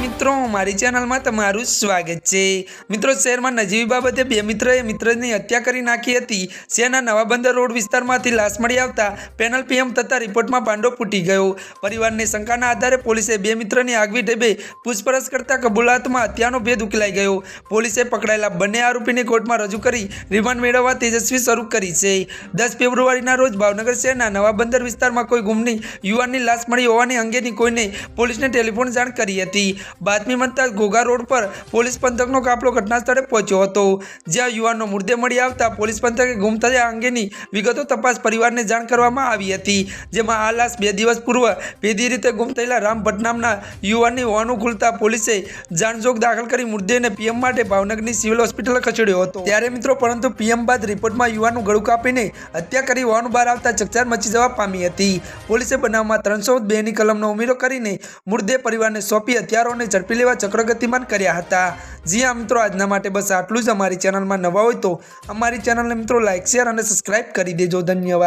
મિત્રો, મારી ચેનલમાં તમારું સ્વાગત છે. મિત્રો, શહેરમાં નજીવી બાબતે બે મિત્રએ મિત્રની હત્યા કરી નાખી હતી. શહેરના નવા બંદર રોડ વિસ્તારમાંથી લાશ મળી આવતા પેનલ પીએમ થતાં રિપોર્ટમાં પાંડો ફૂટી ગયો. પરિવારની શંકાના આધારે પોલીસે બે મિત્રની આગવી ઢબે પૂછપરછ કરતા કબૂલાતમાં હત્યાનો ભેદ ઉકેલાઈ ગયો. પોલીસે પકડાયેલા બંને આરોપીને કોર્ટમાં રજૂ કરી રિમાન્ડ મેળવવા તેજસ્વી શરૂ કરી છે. દસ ફેબ્રુઆરીના રોજ ભાવનગર શહેરના નવા બંદર વિસ્તારમાં કોઈ ગુમની યુવાનની લાશ મળી હોવાની અંગેની કોઈને પોલીસને ટેલિફોન જાણ કરી હતી. બાતમી મળતા ઘોઘા રોડ પર પોલીસ પંથકનો કાફલો ઘટના સ્થળે પહોંચ્યો હતો. જ્યાં યુવાનનો મૃતદેહ મળી આવતા પોલીસ પંથકે ગુમ થયા અંગેની વિગતો તપાસ પરિવારને જાણ કરવામાં આવી હતી. જેમાં આ લાશ બે દિવસ પૂર્વ ભેદી રીતે ગુમ થયેલા રામ ભટ્ટ નામના યુવાનની હોવાનું ખુલતા પોલીસે જાણજોગ દાખલ કરી મૃતદેહને પીએમ માટે ભાવનગરની સિવિલ હોસ્પિટલ ખસેડ્યો હતો. ત્યારે મિત્રો, પરંતુ પીએમ બાદ રિપોર્ટમાં યુવાનનું ગળું કાપીને હત્યા કરી હોવાનું બહાર આવતા ચકચાર મચી જવા પામી હતી. પોલીસે બનાવમાં ત્રણસો બેની કલમનો ઉમેરો કરીને મૃતદેહ પરિવારને સોંપી હથિયારોને ઝડપી લેવા ચક્રગતિમાન કર્યા હતા. જી હા મિત્રો, આજના માટે બસ આટલું જ. અમારી ચેનલમાં નવા હોય તો અમારી ચેનલને મિત્રો લાઇક શેર અને સબસ્ક્રાઇબ કરી દેજો. ધન્યવાદ.